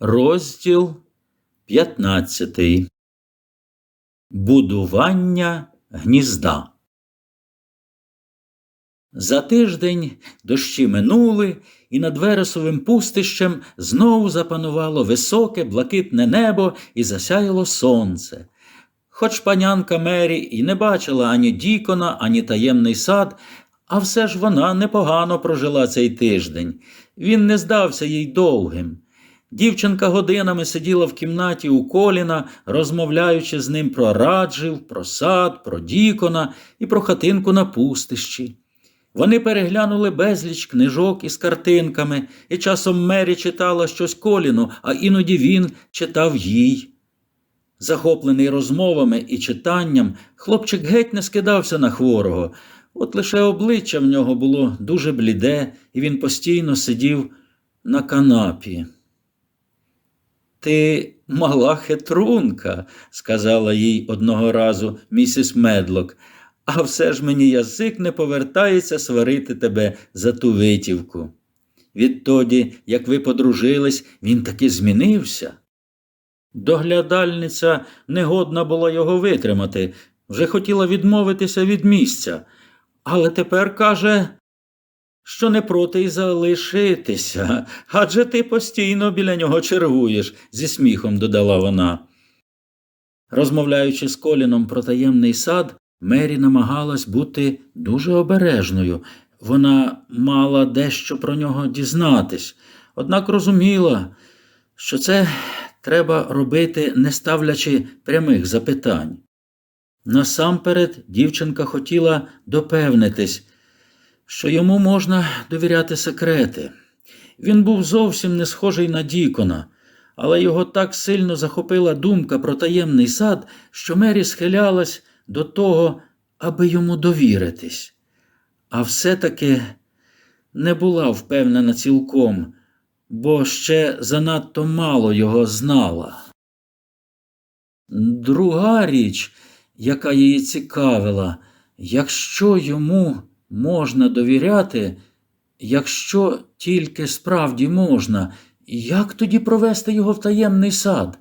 Розділ 15. Будування гнізда. За тиждень дощі минули, і над вересовим пустищем знову запанувало високе блакитне небо і засяяло сонце. Хоч панянка Мері і не бачила ані Дікона, ані таємний сад, а все ж вона непогано прожила цей тиждень. Він не здався їй довгим. Дівчинка годинами сиділа в кімнаті у коліна, розмовляючи з ним про раджів, про сад, про дікона і про хатинку на пустищі. Вони переглянули безліч книжок із картинками, і часом Мері читала щось коліну, а іноді він читав їй. Захоплений розмовами і читанням, хлопчик геть не скидався на хворого. От лише обличчя в нього було дуже бліде, і він постійно сидів на канапі. Ти мала хитрунка, сказала їй одного разу місіс Медлок, а все ж мені язик не повертається сварити тебе за ту витівку. Відтоді, як ви подружились, він таки змінився. Доглядальниця негодна була його витримати, вже хотіла відмовитися від місця, але тепер каже, що не проти й залишитися, адже ти постійно біля нього чергуєш, зі сміхом додала вона. Розмовляючи з Коліном про таємний сад, Мері намагалась бути дуже обережною. Вона мала дещо про нього дізнатись, однак розуміла, що це треба робити, не ставлячи прямих запитань. Насамперед дівчинка хотіла допевнитись, що йому можна довіряти секрети. Він був зовсім не схожий на Дікона, але його так сильно захопила думка про таємний сад, що Мері схилялась до того, аби йому довіритись. А все-таки не була впевнена цілком, бо ще занадто мало його знала. Друга річ, яка її цікавила, якщо йому можна довіряти, якщо тільки справді можна, як тоді провести його в таємний сад,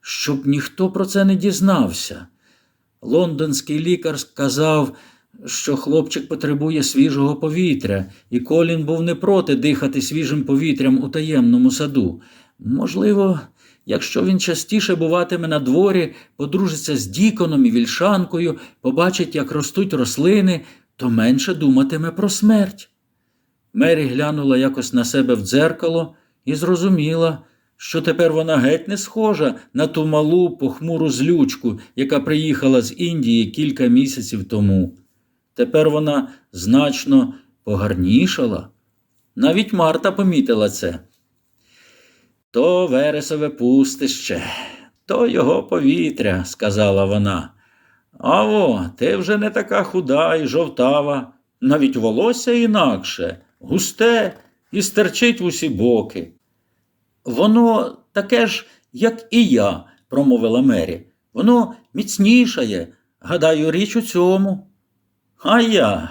щоб ніхто про це не дізнався? Лондонський лікар сказав, що хлопчик потребує свіжого повітря, і Колін був не проти дихати свіжим повітрям у таємному саду. Можливо, якщо він частіше буватиме на дворі, подружиться з Діконом і вільшанкою, побачить, як ростуть рослини, то менше думатиме про смерть. Мері глянула якось на себе в дзеркало і зрозуміла, що тепер вона геть не схожа на ту малу похмуру злючку, яка приїхала з Індії кілька місяців тому. Тепер вона значно погарнішала. Навіть Марта помітила це. То вересове пустище, то його повітря, сказала вона. Аво, ти вже не така худа і жовтава, навіть волосся інакше, густе і стерчить в усі боки. Воно таке ж, як і я, промовила Мері. Воно міцнішає. Гадаю, річ у цьому. А я,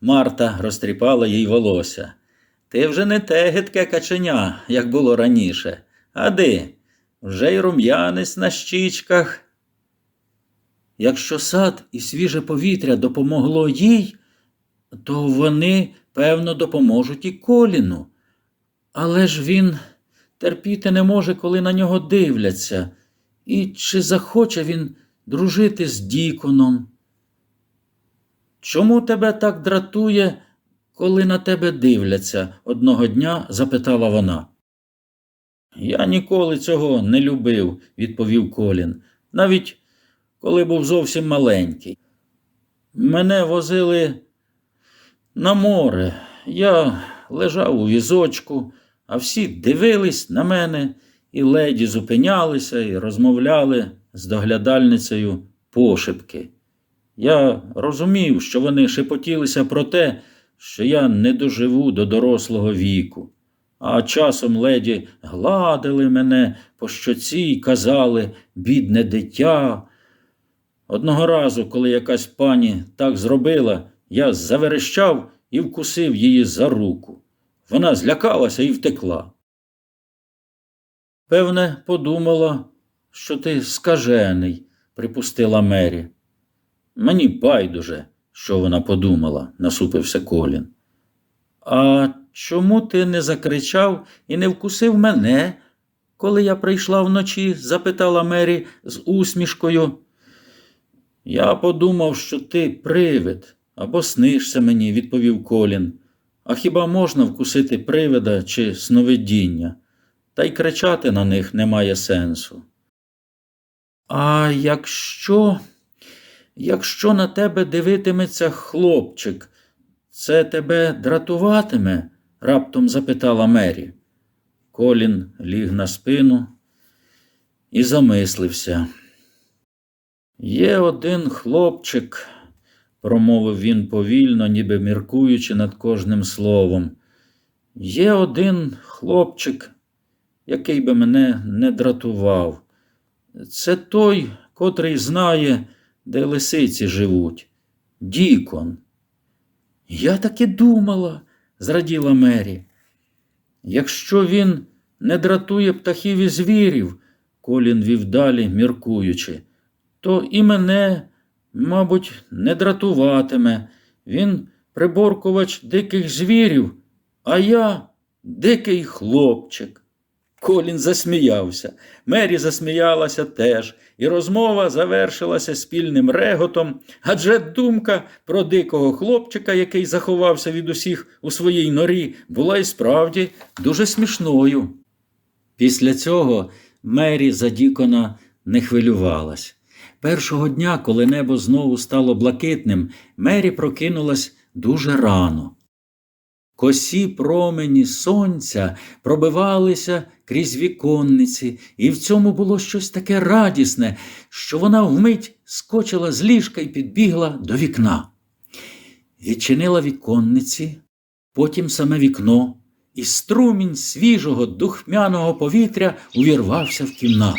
Марта розтріпала їй волосся. Ти вже не те гидке каченя, як було раніше. Ади, вже й рум'янець на щічках. Якщо сад і свіже повітря допомогло їй, то вони, певно, допоможуть і коліну. Але ж він терпіти не може, коли на нього дивляться, і чи захоче він дружити з Діконом? Чому тебе так дратує, коли на тебе дивляться? одного дня запитала вона. Я ніколи цього не любив, відповів Колін, навіть коли був зовсім маленький. Мене возили на море. Я лежав у візочку, а всі дивились на мене, і леді зупинялися і розмовляли з доглядальницею пошепки. Я розумів, що вони шепотілися про те, що я не доживу до дорослого віку, а часом леді гладили мене по щоці й казали, бідне дитя. Одного разу, коли якась пані так зробила, я заверещав і вкусив її за руку. Вона злякалася і втекла. Певне, подумала, що ти скажений, припустила Мері. Мені байдуже, що вона подумала, насупився Колін. А чому ти не закричав і не вкусив мене, коли я прийшла вночі? запитала Мері з усмішкою. Я подумав, що ти привид або снишся мені, відповів Колін. А хіба можна вкусити привида чи сновидіння? Та й кричати на них немає сенсу. А якщо, якщо на тебе дивитиметься хлопчик, це тебе дратуватиме? раптом запитала Мері. Колін ліг на спину і замислився. Є один хлопчик, промовив він повільно, ніби міркуючи над кожним словом. Є один хлопчик, який би мене не дратував. Це той, котрий знає, де лисиці живуть. Дікон. Я так і думала, зраділа Мері. Якщо він не дратує птахів і звірів, Колін вів далі, міркуючи, то і мене, мабуть, не дратуватиме. Він приборкувач диких звірів, а я дикий хлопчик. Колін засміявся. Мері засміялася теж, і розмова завершилася спільним реготом, адже думка про дикого хлопчика, який заховався від усіх у своїй норі, була і справді дуже смішною. Після цього Мері за не хвилювалась. Першого дня, коли небо знову стало блакитним, Мері прокинулась дуже рано. Косі промені сонця пробивалися крізь віконниці, і в цьому було щось таке радісне, що вона вмить скочила з ліжка і підбігла до вікна. Відчинила віконниці, потім саме вікно, і струмінь свіжого духмяного повітря увірвався в кімнату.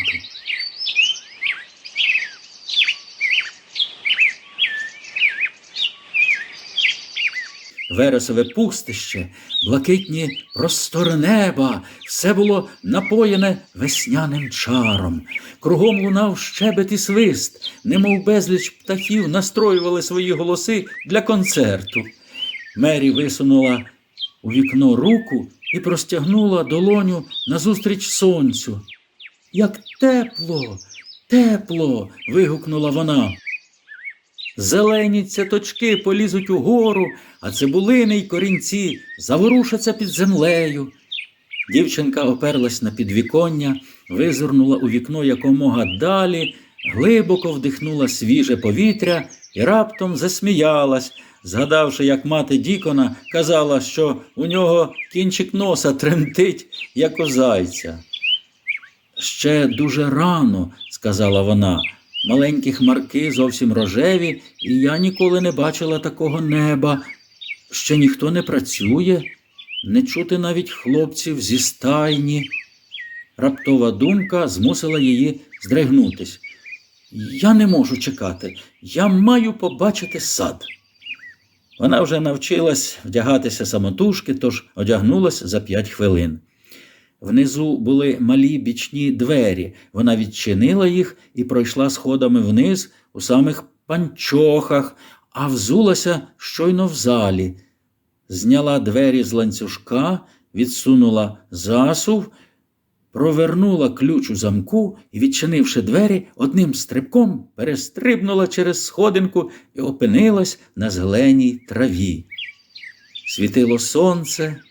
Вересове пустище, блакитні простори неба, все було напоєне весняним чаром. Кругом лунав щебет і свист, немов безліч птахів настроювали свої голоси для концерту. Мері висунула у вікно руку і простягнула долоню назустріч сонцю. Як тепло, тепло. вигукнула вона. Зелені цяточки полізуть угору, а цибулини й корінці заворушаться під землею. Дівчинка оперлась на підвіконня, визирнула у вікно якомога далі, глибоко вдихнула свіже повітря і раптом засміялась, згадавши, як мати Дікона казала, що у нього кінчик носа тремтить, як у зайця. Ще дуже рано, сказала вона. Маленькі хмарки зовсім рожеві, і я ніколи не бачила такого неба. Ще ніхто не працює, не чути навіть хлопців зі стайні. Раптова думка змусила її здригнутись. Я не можу чекати, я маю побачити сад. Вона вже навчилась вдягатися самотужки, тож одягнулась за п'ять хвилин. Внизу були малі бічні двері. Вона відчинила їх і пройшла сходами вниз у самих панчохах, а взулася щойно в залі. Зняла двері з ланцюжка, відсунула засув, провернула ключ у замку і, відчинивши двері, одним стрибком перестрибнула через сходинку і опинилась на зеленій траві. Світило сонце,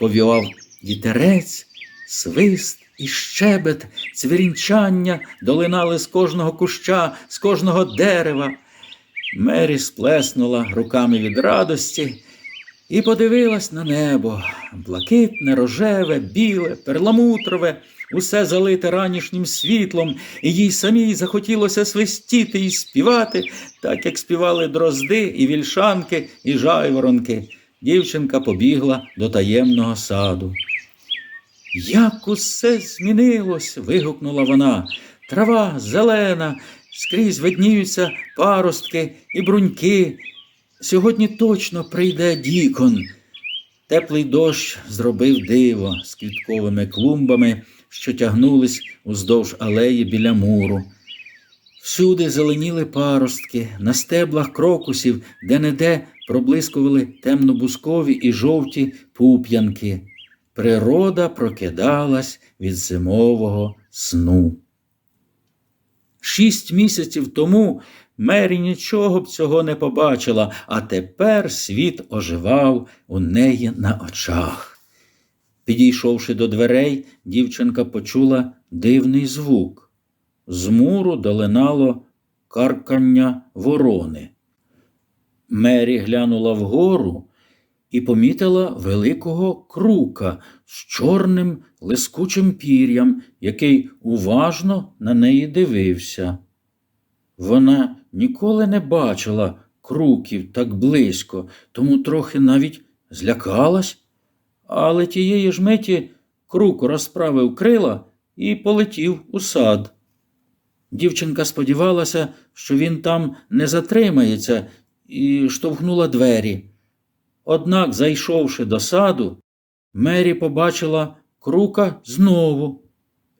повівав вітерець. Свист і щебет, цвірінчання долинали з кожного куща, з кожного дерева. Мері сплеснула руками від радості і подивилась на небо блакитне, рожеве, біле, перламутрове, усе залите ранішнім світлом, і їй самій захотілося свистіти і співати, так як співали дрозди і вільшанки, і жайворонки. Дівчинка побігла до таємного саду. Як усе змінилось. вигукнула вона. Трава зелена, скрізь видніються паростки і бруньки. Сьогодні точно прийде дікон. Теплий дощ зробив диво з квітковими клумбами, що тягнулись уздовж алеї біля муру. Всюди зеленіли паростки, на стеблах крокусів, де-не-де проблискували темнобускові і жовті пуп'янки. Природа прокидалась від зимового сну. Шість місяців тому Мері нічого б цього не побачила, а тепер світ оживав у неї на очах. Підійшовши до дверей, дівчинка почула дивний звук. З муру долинало каркання ворони. Мері глянула вгору і помітила великого крука з чорним лискучим пір'ям, який уважно на неї дивився. Вона ніколи не бачила круків так близько, тому трохи навіть злякалась, але тієї ж миті крук розправив крила і полетів у сад. Дівчинка сподівалася, що він там не затримається, і штовхнула двері. Однак, зайшовши до саду, Мері побачила крука знову.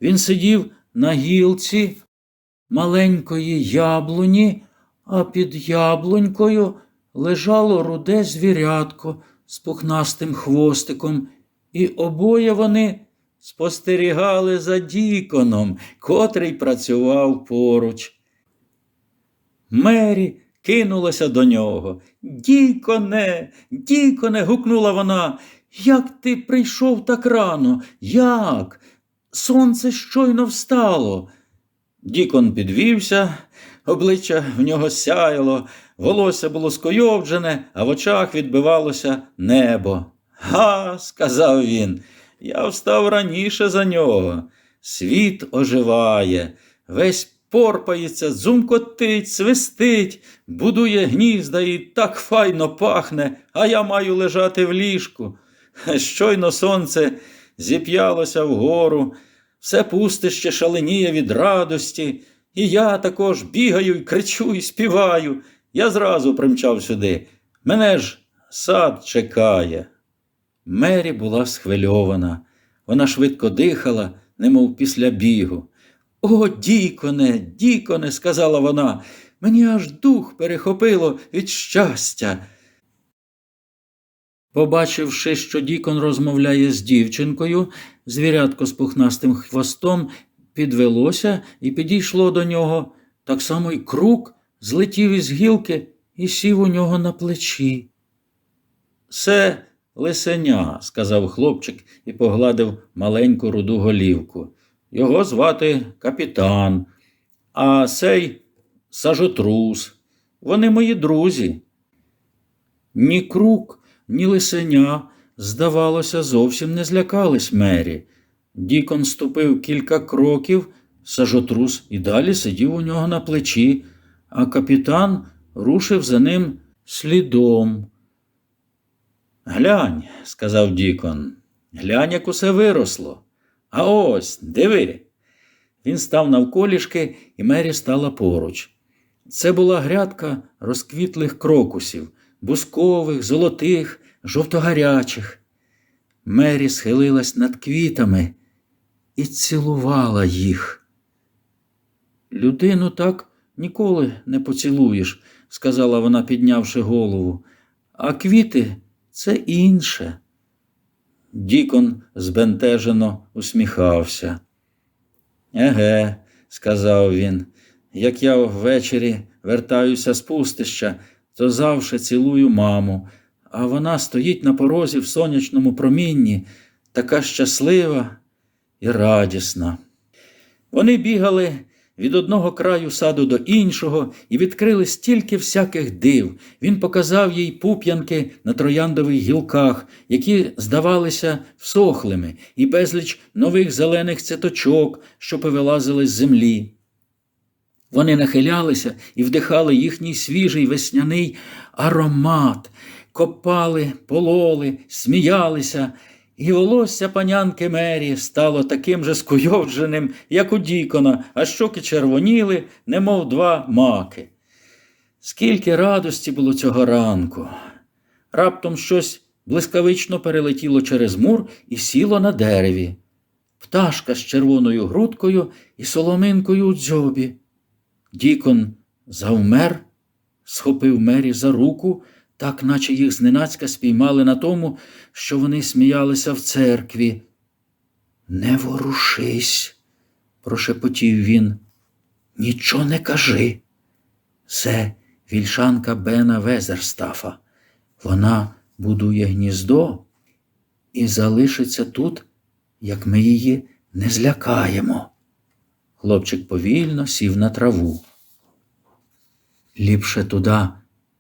Він сидів на гілці маленької яблуні, а під яблунькою лежало руде звірятко з пухнастим хвостиком, і обоє вони спостерігали за діконом, котрий працював поруч. Мері кинулася до нього. Діконе, діконе, гукнула вона. Як ти прийшов так рано? Як? Сонце щойно встало. Дікон підвівся, обличчя в нього сяяло, волосся було скойовджене, а в очах відбивалося небо. Га, сказав він, я встав раніше за нього. Світ оживає, весь порпається, дзумкотить, свистить, будує гнізда і так файно пахне, а я маю лежати в ліжку. Щойно сонце зіп'ялося вгору, все пустище шаленіє від радості, і я також бігаю і кричу і співаю. Я зразу примчав сюди. Мене ж сад чекає. Мері була схвильована. Вона швидко дихала, немов після бігу. О, діконе, діконе, сказала вона, мені аж дух перехопило від щастя. Побачивши, що Дікон розмовляє з дівчинкою, звірятко з пухнастим хвостом підвелося і підійшло до нього. Так само й крук злетів із гілки і сів у нього на плечі. Це лисеня, сказав хлопчик і погладив маленьку руду голівку. Його звати капітан, а сей сажотрус. Вони мої друзі. Ні крук, ні лисеня, здавалося, зовсім не злякались Мері. Дікон ступив кілька кроків, сажотрус і далі сидів у нього на плечі, а капітан рушив за ним слідом. Глянь, сказав Дікон, глянь, як усе виросло. А ось, диви. Він став навколішки, і Мері стала поруч. Це була грядка розквітлих крокусів, бускових, золотих, жовтогарячих. Мері схилилась над квітами і цілувала їх. Людину так ніколи не поцілуєш, сказала вона, піднявши голову, а квіти це інше. Дікон збентежено усміхався. Еге, сказав він, як я ввечері вертаюся з пустища, то завше цілую маму, а вона стоїть на порозі в сонячному промінні, така щаслива і радісна. Вони бігали від одного краю саду до іншого і відкрили стільки всяких див. Він показав їй пуп'янки на трояндових гілках, які здавалися всохлими, і безліч нових зелених цяточок, що повилазили з землі. Вони нахилялися і вдихали їхній свіжий весняний аромат, копали, пололи, сміялися, і волосся панянки Мері стало таким же скуйовдженим, як у Дікона, а щоки червоніли, немов два маки. Скільки радості було цього ранку. Раптом щось блискавично перелетіло через мур і сіло на дереві. пташка з червоною грудкою і соломинкою у дзьобі. Дікон завмер, схопив Мері за руку, так наче їх зненацька спіймали на тому, що вони сміялися в церкві. Не ворушись, прошепотів він. Нічого не кажи. Це вільшанка Бена Везерстафа. Вона будує гніздо і залишиться тут, як ми її не злякаємо. Хлопчик повільно сів на траву. Ліпше туди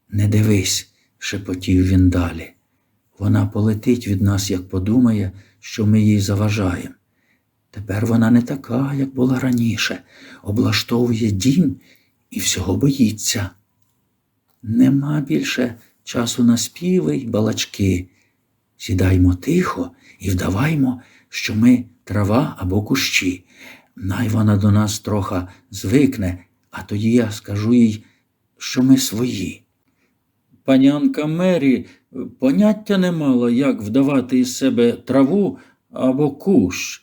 не дивись, шепотів він далі. Вона полетить від нас, як подумає, що ми їй заважаємо. Тепер вона не така, як була раніше, облаштовує дім і всього боїться. Нема більше часу на співи й балачки. Сідаймо тихо і вдаваймо, що ми трава або кущі. Най вона до нас трохи звикне, а тоді я скажу їй, що ми свої. Панянка Мері поняття не мала, як вдавати із себе траву або кущ,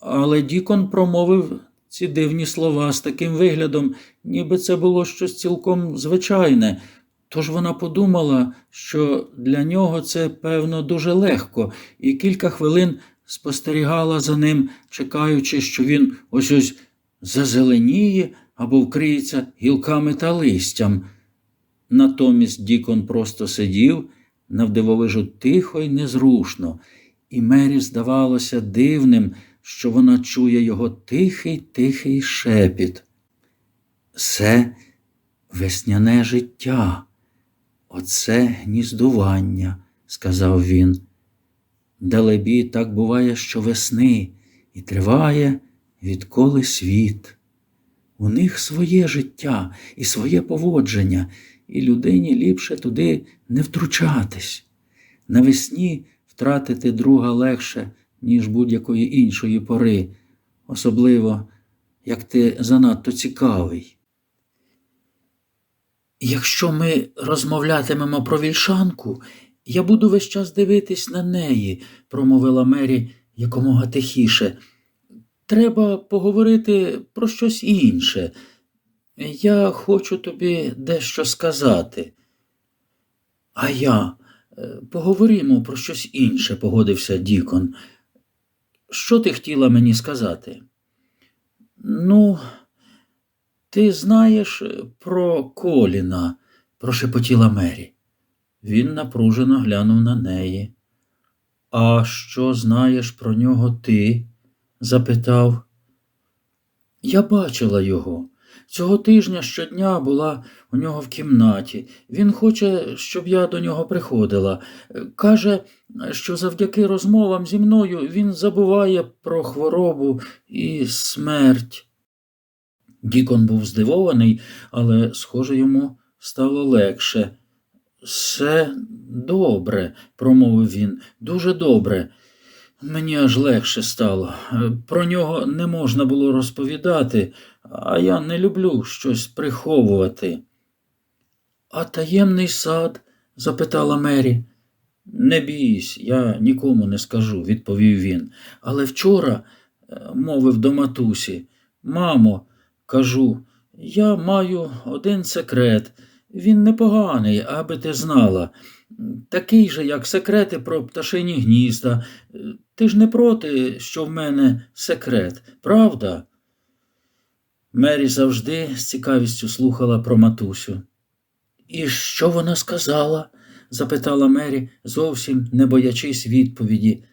але Дікон промовив ці дивні слова з таким виглядом, ніби це було щось цілком звичайне. Тож вона подумала, що для нього це, певно, дуже легко, і кілька хвилин спостерігала за ним, чекаючи, що він ось ось зазеленіє або вкриється гілками та листям. Натомість Дікон просто сидів навдивовижу тихо й незрушно, і Мері здавалося дивним, що вона чує його тихий, тихий шепіт. Це весняне життя, оце гніздування, сказав він. Далебі так буває щовесни і триває відколи світ. У них своє життя і своє поводження, і людині ліпше туди не втручатись. Навесні втратити друга легше, ніж будь-якої іншої пори, особливо, як ти занадто цікавий. Якщо ми розмовлятимемо про вільшанку, я буду весь час дивитись на неї, промовила Мері якомога тихіше. Треба поговорити про щось інше. Я хочу тобі дещо сказати. А я Е, поговоримо про щось інше, погодився Дікон. Що ти хотіла мені сказати? Ну, ти знаєш про Коліна, прошепотіла Мері. Він напружено глянув на неї. А що знаєш про нього ти? запитав. Я бачила його. Цього тижня щодня була у нього в кімнаті. Він хоче, щоб я до нього приходила. Каже, що завдяки розмовам зі мною він забуває про хворобу і смерть. Дікон був здивований, але, схоже, йому стало легше. Все добре, промовив він, дуже добре. Мені аж легше стало. Про нього не можна було розповідати, а я не люблю щось приховувати. А таємний сад? запитала Мері. Не бійсь, я нікому не скажу, відповів він. Але вчора, е, мовив до матусі, мамо, кажу, я маю один секрет. Він непоганий, аби ти знала. Такий же, як секрети про пташині гнізда. Ти ж не проти, що в мене секрет, правда? Мері завжди з цікавістю слухала про матусю. І що вона сказала? запитала Мері, зовсім не боячись відповіді.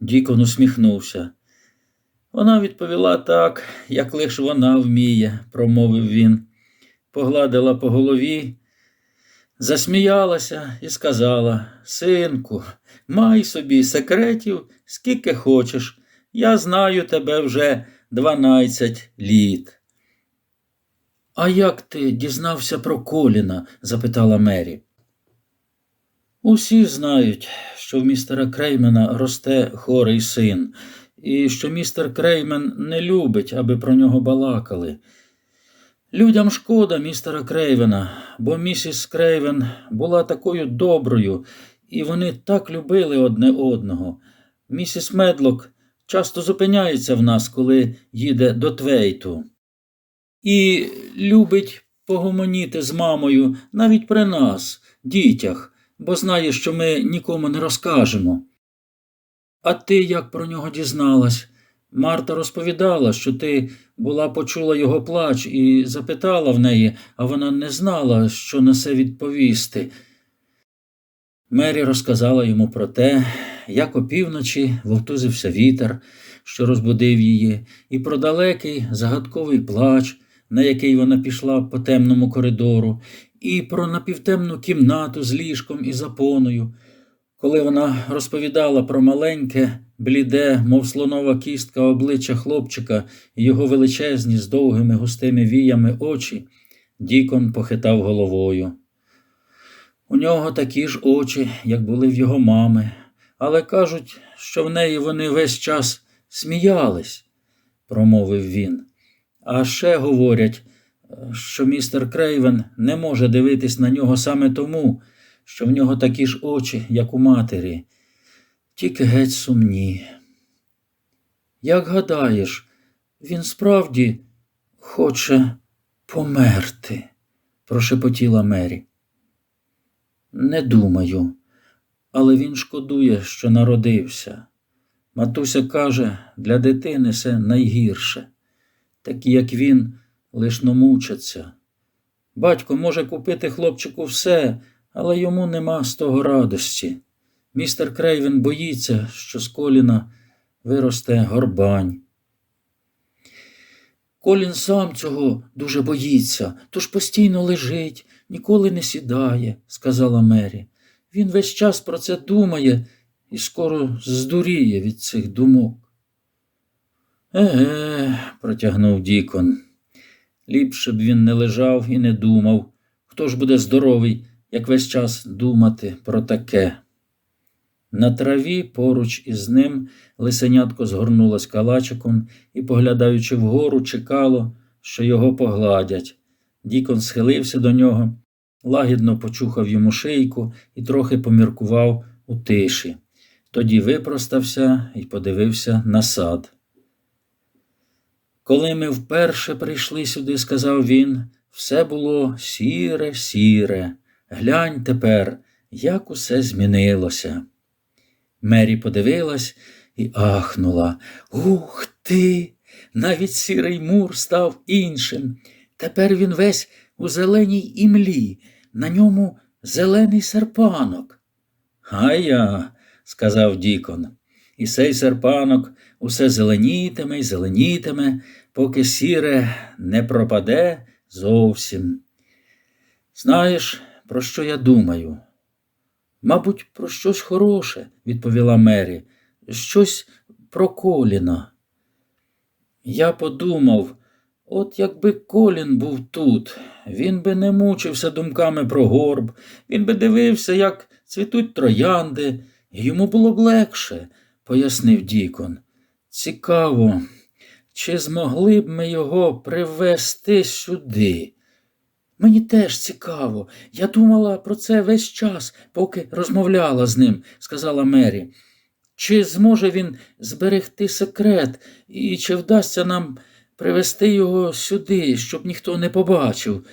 Дікон усміхнувся. Вона відповіла так, як лиш вона вміє, промовив він, погладила по голові, засміялася і сказала Синку, май собі секретів, скільки хочеш. Я знаю тебе вже дванадцять літ. А як ти дізнався про Коліна? запитала Мері. Усі знають, що в містера Креймена росте хорий син, і що містер Креймен не любить, аби про нього балакали. Людям шкода містера Крейвена, бо місіс Крейвен була такою доброю, і вони так любили одне одного. Місіс Медлок часто зупиняється в нас, коли їде до Твейту. І любить погомоніти з мамою навіть при нас, дітях, бо знає, що ми нікому не розкажемо. А ти як про нього дізналась? Марта розповідала, що ти була почула його плач і запитала в неї, а вона не знала, що на це відповісти. Мері розказала йому про те, як опівночі вовтузився вітер, що розбудив її, і про далекий загадковий плач, на який вона пішла по темному коридору, і про напівтемну кімнату з ліжком і запоною. Коли вона розповідала про маленьке, бліде, мов слонова кістка обличчя хлопчика і його величезні з довгими густими віями очі, Дікон похитав головою. У нього такі ж очі, як були в його мами, але кажуть, що в неї вони весь час сміялись, промовив він. А ще говорять, що містер Крейвен не може дивитись на нього саме тому, що в нього такі ж очі, як у матері, тільки геть сумні. Як гадаєш, він справді хоче померти, прошепотіла Мері. Не думаю, але він шкодує, що народився. Матуся каже, для дитини це найгірше. Такі, як він, лиш мучаться. Батько може купити хлопчику все, але йому нема з того радості. Містер Крейвен боїться, що з коліна виросте горбань. Колін сам цього дуже боїться, тож постійно лежить, ніколи не сідає, сказала Мері. Він весь час про це думає і скоро здуріє від цих думок. Еге, протягнув Дікон. Ліпше б він не лежав і не думав. Хто ж буде здоровий, як весь час думати про таке? На траві поруч із ним лисенятко згорнулось калачиком і, поглядаючи вгору, чекало, що його погладять. Дікон схилився до нього, лагідно почухав йому шийку і трохи поміркував у тиші. Тоді випростався і подивився на сад. Коли ми вперше прийшли сюди, сказав він, все було сіре, сіре. Глянь тепер, як усе змінилося. Мері подивилась і ахнула. Ух ти! Навіть сірий мур став іншим. Тепер він весь у зеленій імлі, на ньому зелений серпанок. А я, сказав Дікон, і сей серпанок усе зеленітиме й зеленітиме, поки сіре не пропаде зовсім. Знаєш, про що я думаю? Мабуть, про щось хороше, відповіла Мері, щось про коліна. Я подумав, от якби Колін був тут, він би не мучився думками про горб, він би дивився, як цвітуть троянди, йому було б легше, пояснив Дікон. Цікаво, чи змогли б ми його привезти сюди? Мені теж цікаво. Я думала про це весь час, поки розмовляла з ним, сказала Мері. Чи зможе він зберегти секрет, і чи вдасться нам привезти його сюди, щоб ніхто не побачив?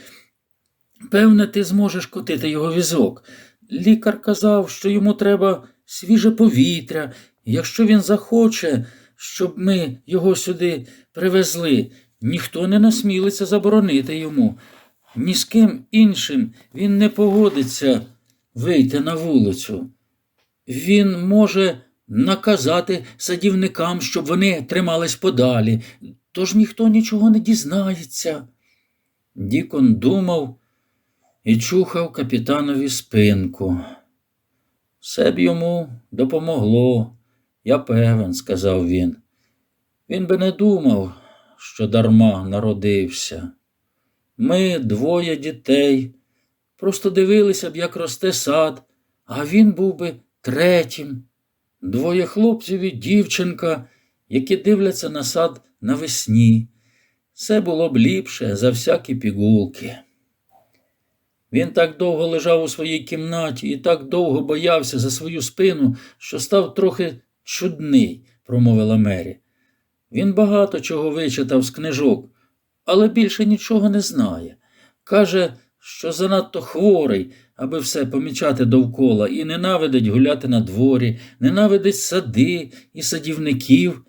Певне, ти зможеш котити його візок. Лікар казав, що йому треба свіже повітря, якщо він захоче, щоб ми його сюди привезли, ніхто не насмілиться заборонити йому. Ні з ким іншим він не погодиться вийти на вулицю. Він може наказати садівникам, щоб вони тримались подалі, тож ніхто нічого не дізнається. Дікон думав і чухав капітанові спинку. Все б йому допомогло, я певен, сказав він. Він би не думав, що дарма народився. Ми двоє дітей, просто дивилися б, як росте сад, а він був би третім. Двоє хлопців і дівчинка, які дивляться на сад навесні. Це було б ліпше за всякі пігулки. Він так довго лежав у своїй кімнаті і так довго боявся за свою спину, що став трохи чудний, промовила Мері. Він багато чого вичитав з книжок, але більше нічого не знає. Каже, що занадто хворий, аби все помічати довкола, і ненавидить гуляти на дворі, ненавидить сади і садівників.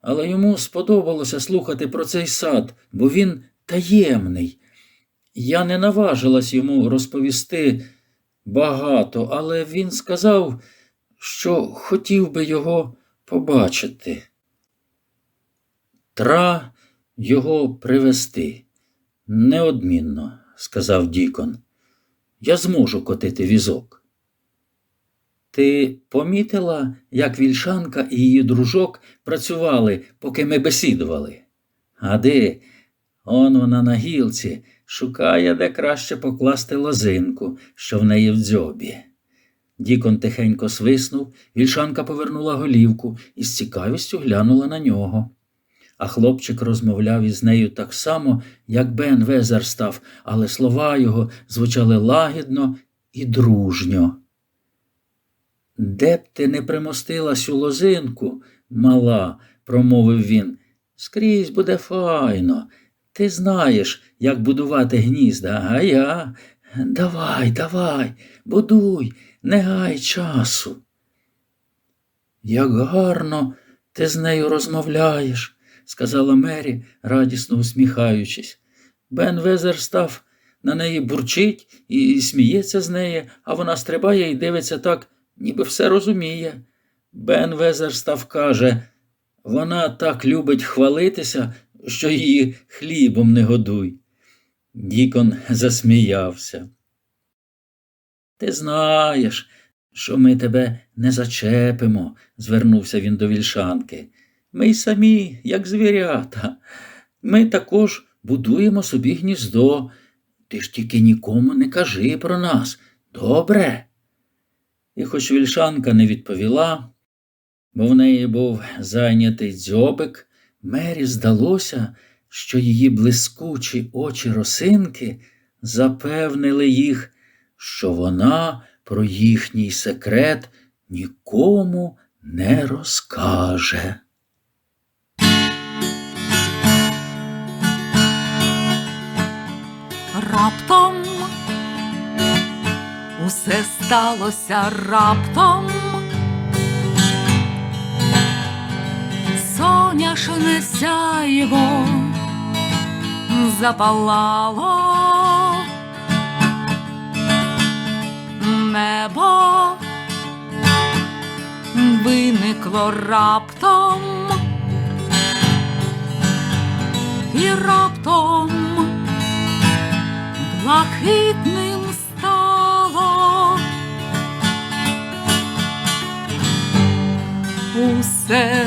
Але йому сподобалося слухати про цей сад, бо він таємний. Я не наважилась йому розповісти багато, але він сказав, що хотів би його побачити. Тра його привести. Неодмінно, сказав Дікон. Я зможу котити візок. Ти помітила, як вільшанка і її дружок працювали, поки ми бесідували? А? Он вона на гілці, шукає, де краще покласти лозинку, що в неї в дзьобі. Дікон тихенько свиснув, вільшанка повернула голівку і з цікавістю глянула на нього. А хлопчик розмовляв із нею так само, як Бен Везер став, але слова його звучали лагідно і дружньо. Де б ти не примостилась у лозинку, мала, промовив він, скрізь буде файно. Ти знаєш, як будувати гнізда, а я. Давай, давай, будуй, не гай часу. Як гарно ти з нею розмовляєш, сказала Мері, радісно усміхаючись. Бен Везер став на неї бурчить і сміється з неї, а вона стрибає і дивиться так, ніби все розуміє. Бен Везерстав каже, вона так любить хвалитися, що її хлібом не годуй. Дікон засміявся. Ти знаєш, що ми тебе не зачепимо, звернувся він до вільшанки. Ми й самі, як звірята. Ми також будуємо собі гніздо. Ти ж тільки нікому не кажи про нас. Добре? І хоч вільшанка не відповіла, бо в неї був зайнятий дзьобик, Мері здалося, що її блискучі очі росинки запевнили їх, що вона про їхній секрет нікому не розкаже. Раптом усе сталося раптом. Соняшне сяєво запалало небо виникло раптом і раптом блакитним стало. Усе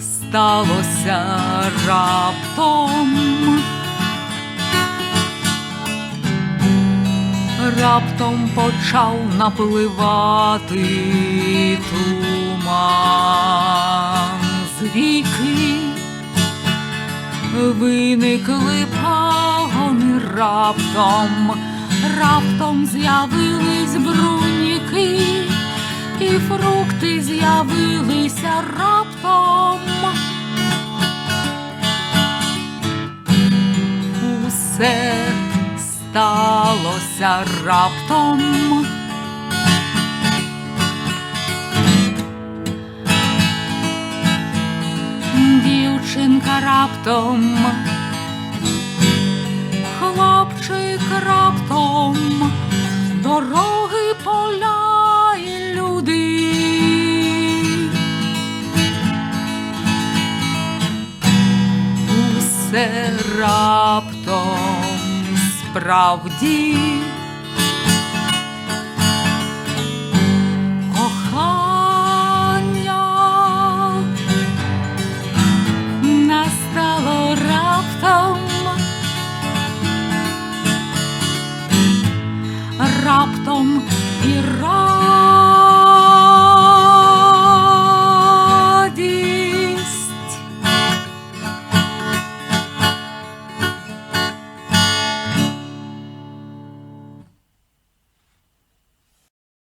сталося раптом. Раптом почав напливати туман з ріки виникли пагони раптом, раптом з'явились бруніки, і фрукти з'явилися раптом. Усе сталося раптом. Дівчинка раптом, хлопчик раптом, дороги поля і люди. Усе раптом справді